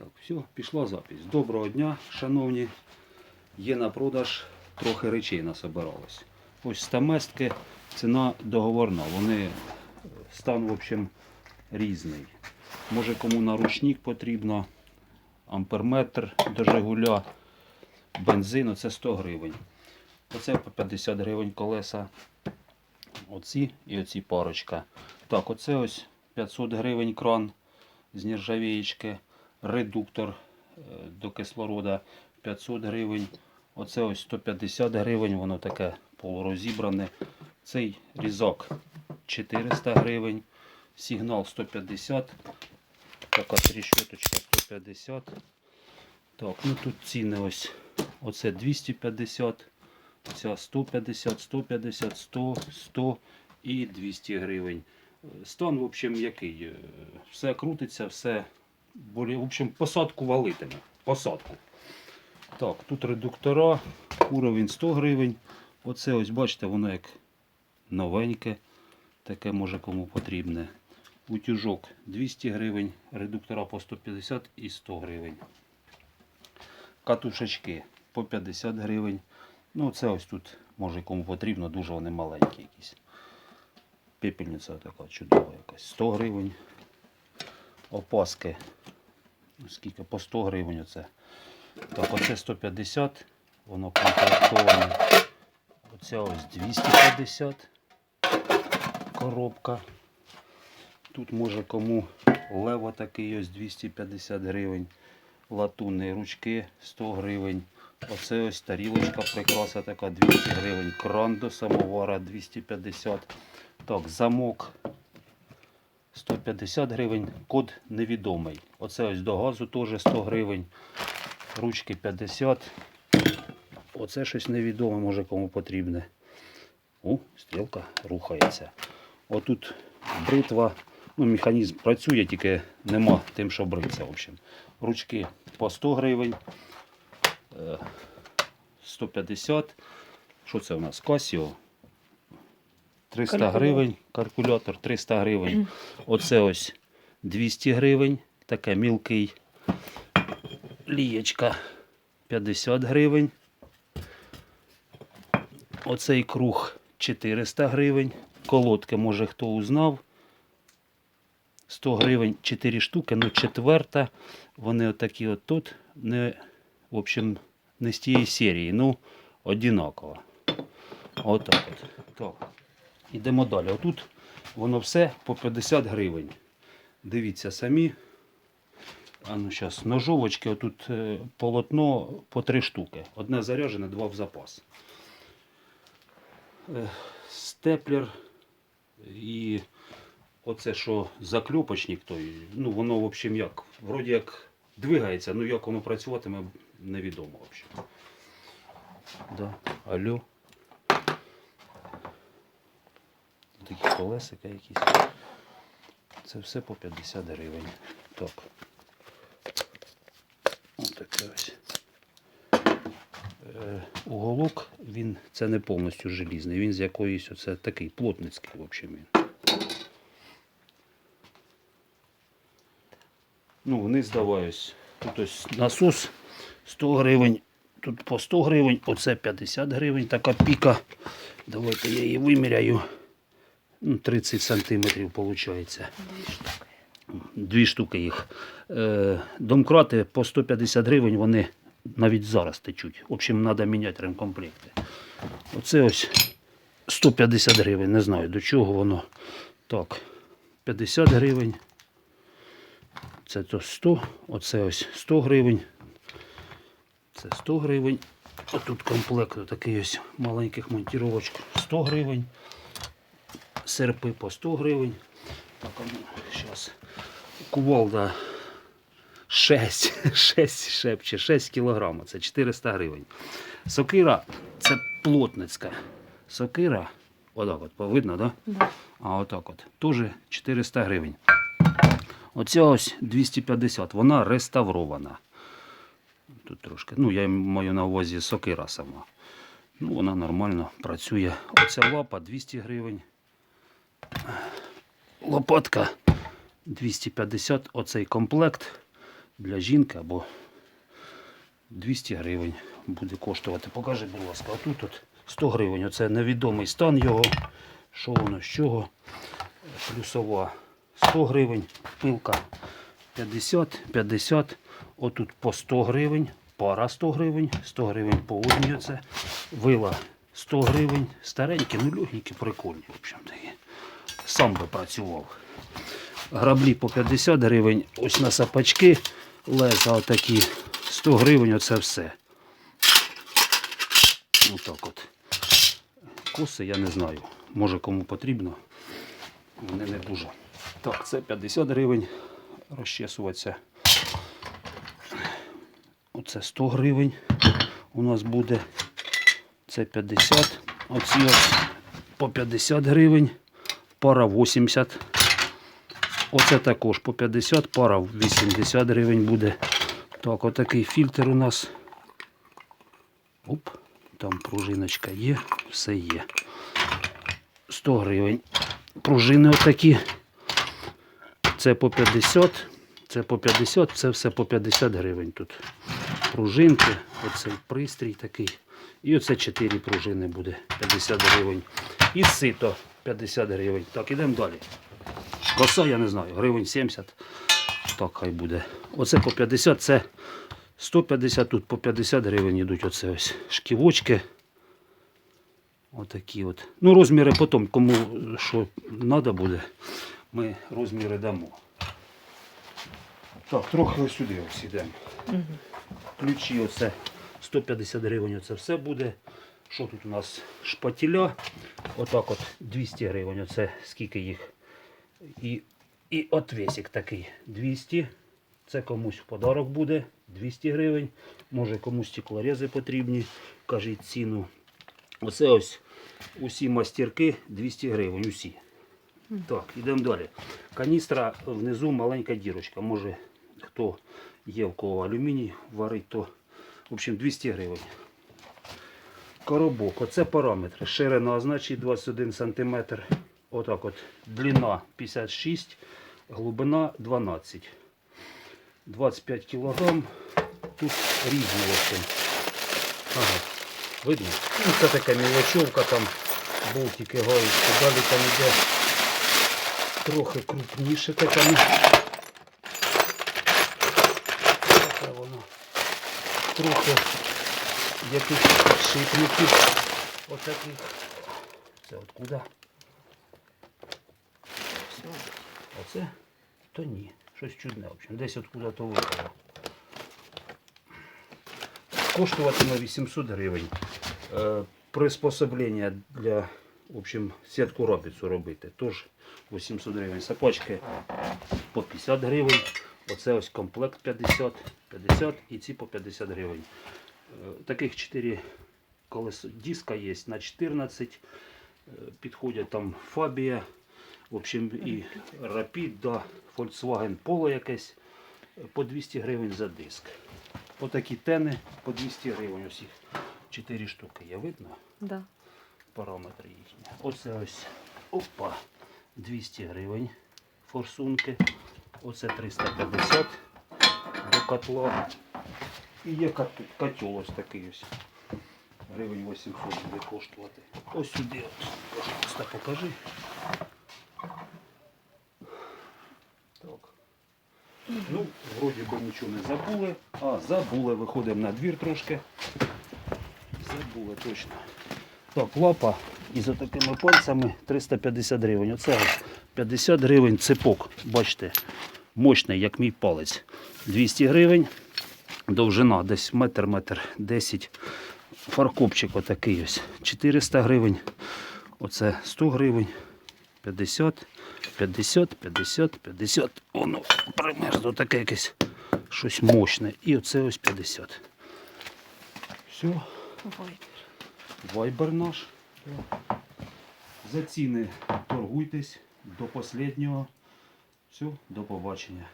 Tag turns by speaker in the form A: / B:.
A: Так, все, пішла запись. Доброго дня, шановні. Є на продаж трохи речей насобиралось. Ось стаместки, ціна договорна. Вони е, стан, в общем, різний. Може кому наручник потрібно, амперметр до Жигуля, бензину це 100 гривень. Оце по 50 гривень колеса. Оці і оці парочка. Так, оце ось 500 гривень кран з нержавієчки. Редуктор е, до кислорода 500 гривень. Оце ось 150 гривень, воно таке полурозібране. Цей різок 400 гривень. Сигнал 150. Така тріщоточка 150. Так, ну тут ціни ось. Оце 250. Ця 150, 150, 100, 100 і 200 гривень. Е, Стан, в общем, який? Е, Все крутиться, все. В общем, посадку валитиме. Посадку. Так, тут редуктора, уровень 100 гривень. Оце ось, бачите, воно як новеньке. Таке може кому потрібне. Утюжок 200 гривень, редуктора по 150 і 100 гривень. Катушечки по 50 гривень. Ну, це ось тут, може кому потрібно, дуже вони маленькі якісь. Пепельниця така чудова якась. 100 гривень. Опаски. Скільки? По 100 гривень оце. Так, оце 150. Воно комплектоване. Оця ось 250 коробка. Тут може кому лево такий ось 250 гривень. Латунні ручки 100 гривень. Оце ось тарілочка прикраса така 200 гривень. Кран до самовара 250. Так, замок 150 гривень. Код невідомий. Оце ось до газу теж 100 гривень. Ручки 50. Оце щось невідоме, може кому потрібне. О, стрілка рухається. Отут бритва. Ну, механізм працює, тільки нема тим, що бриться. В общем. Ручки по 100 гривень. Е, 150. Що це у нас? Casio. 300
B: Калькулятор.
A: гривень. Калькулятор 300 гривень. Оце ось 200 гривень. Таке мілкий. Лієчка 50 гривень. Оцей круг 400 гривень. Колодки, може хто узнав. 100 гривень 4 штуки, ну четверта. Вони отакі от тут. Не, в общем, не з тієї серії, ну, одинаково. Отак от. Так. Ідемо далі. Отут воно все по 50 гривень. Дивіться самі. А ну зараз ножовочки, отут е, полотно по 3 штуки. Одне заряджене, два в запас. Е, Степлер і оце що закльопочник той, ну воно в общем як, вроді як двигається, ну як воно працюватиме, невідомо взагалі. Да. Алло. Такі колесика якісь. Це все по 50 гривень. Так. Ось таке ось. Е, Уголок, він це не повністю желізний, він з якоїсь оце такий плотницький, в общем він. Ну, вниз давай ось. Тут ось насос 100 гривень, тут по 100 гривень, оце 50 гривень, така піка. Давайте я її виміряю. Ну, 30 сантиметрів виходить. Дві штуки їх. Е, домкрати по 150 гривень, вони навіть зараз течуть. В общем, треба міняти ремкомплекти. Оце ось 150 гривень, не знаю до чого воно. Так, 50 гривень. Це то 100, оце ось 100 гривень. Це 100 гривень. А тут комплект такий ось маленьких монтіровочок 100 гривень. Серпи по 100 гривень. Так, а ну, зараз. Кувалда 6, 6 шепче, 6 кілограм. Це 400 гривень. Сокира це плотницька. Сокира, отак от, видно? Да?
B: Да.
A: А отак от. Теж 400 гривень. Оця ось 250, вона реставрована. Тут трошки, ну я маю на увазі сокира сама. Ну, вона нормально працює. Оця лапа 200 гривень. Лопатка 250, оцей комплект для жінки або 200 гривень буде коштувати. Покажи, будь ласка, а тут от 100 гривень. Оце невідомий стан його. Що воно з чого? Плюсова 100 гривень, пилка 50, 50. Отут по 100 гривень, пара 100 гривень, 100 гривень по одній оце. Вила 100 гривень. Старенькі, ну легенькі, прикольні. В общем такі. Сам би працював. Граблі по 50 гривень, ось на сапачки, леза отакі 100 гривень, оце все. Отак от. Коси я не знаю. Може кому потрібно. Вони не дуже. Так, це 50 гривень розчесуватися. Оце 100 гривень у нас буде. Це 50. Оці ось по 50 гривень. Пара 80. Оце також по 50, пара 80 гривень буде. Так, отакий фільтр у нас. Оп, там пружиночка є, все є. 100 гривень. Пружини отакі. Це по 50, це по 50, це все по 50 гривень тут. Пружинки, оцей пристрій такий. І оце 4 пружини буде 50 гривень. І сито 50 гривень. Так, ідемо далі. Коса, я не знаю, гривень 70. Так, хай буде. Оце по 50, це 150, тут по 50 гривень йдуть оце ось шківочки. Отакі от. Ну, розміри потім, кому що треба буде, ми розміри дамо. Так, трохи сюди ось ідемо. Ключі оце 150 гривень оце все буде. Що тут у нас? Шпатіля. Отак от 200 гривень. Оце скільки їх. І, і отвесик такий 200. Це комусь в подарок буде 200 гривень. Може комусь стеклорези потрібні. Кажіть ціну. Оце ось усі мастерки 200 гривень. Усі. Так, йдемо далі. Каністра внизу маленька дірочка. Може хто є в кого алюміній варить, то в общем 200 гривень. Коробок, оце параметри. Ширина значить 21 см. Отак от. Длина 56, глибина 12. 25 кг. Тут різні в общем. Ага. Видно? Ну, це така мілочовка, там болтики гаючки. Далі там йде трохи крупніше така. Трохи якихось підшипників. Отаких. Це откуда? Оце? То ні. Щось чудне, в общем. Десь откуда то випало. Коштуватиме 800 гривень. Е, приспособлення для, в общем, сітку робіцу робити. Тож 800 гривень. Сапочки по 50 гривень. Оце ось комплект 50, 50 і ці по 50 гривень. Е, Таких 4 колесо диска є на 14. Е, Підходять там Фабія, в общем, і Rapid, да, Volkswagen Polo якесь е, по 200 гривень за диск. Отакі тени по 200 гривень усіх. 4 штуки є, видно?
B: Да.
A: Параметри їхні. Оце ось опа, 200 гривень форсунки. Оце 350 до котла. І є кот- котел ось такий ось. Гривень 800 буде коштувати. Ось сюди, пожалуйста, покажи. Так. Ну, вроді би нічого не забули. А, забули, виходимо на двір трошки. Забули точно. Так, лапа із отакими пальцями 350 гривень. Оце 50 гривень цепок. Бачите, мощний, як мій палець. 200 гривень. Довжина десь метр, метр 10. Фаркопчик отакий ось. 400 гривень. Оце 100 гривень. 50, 50, 50, 50. Воно примерзло таке якесь щось мощне. І оце ось 50. Все.
B: Ой.
A: Вайбер наш. За ціни торгуйтесь до останнього. Все, до побачення.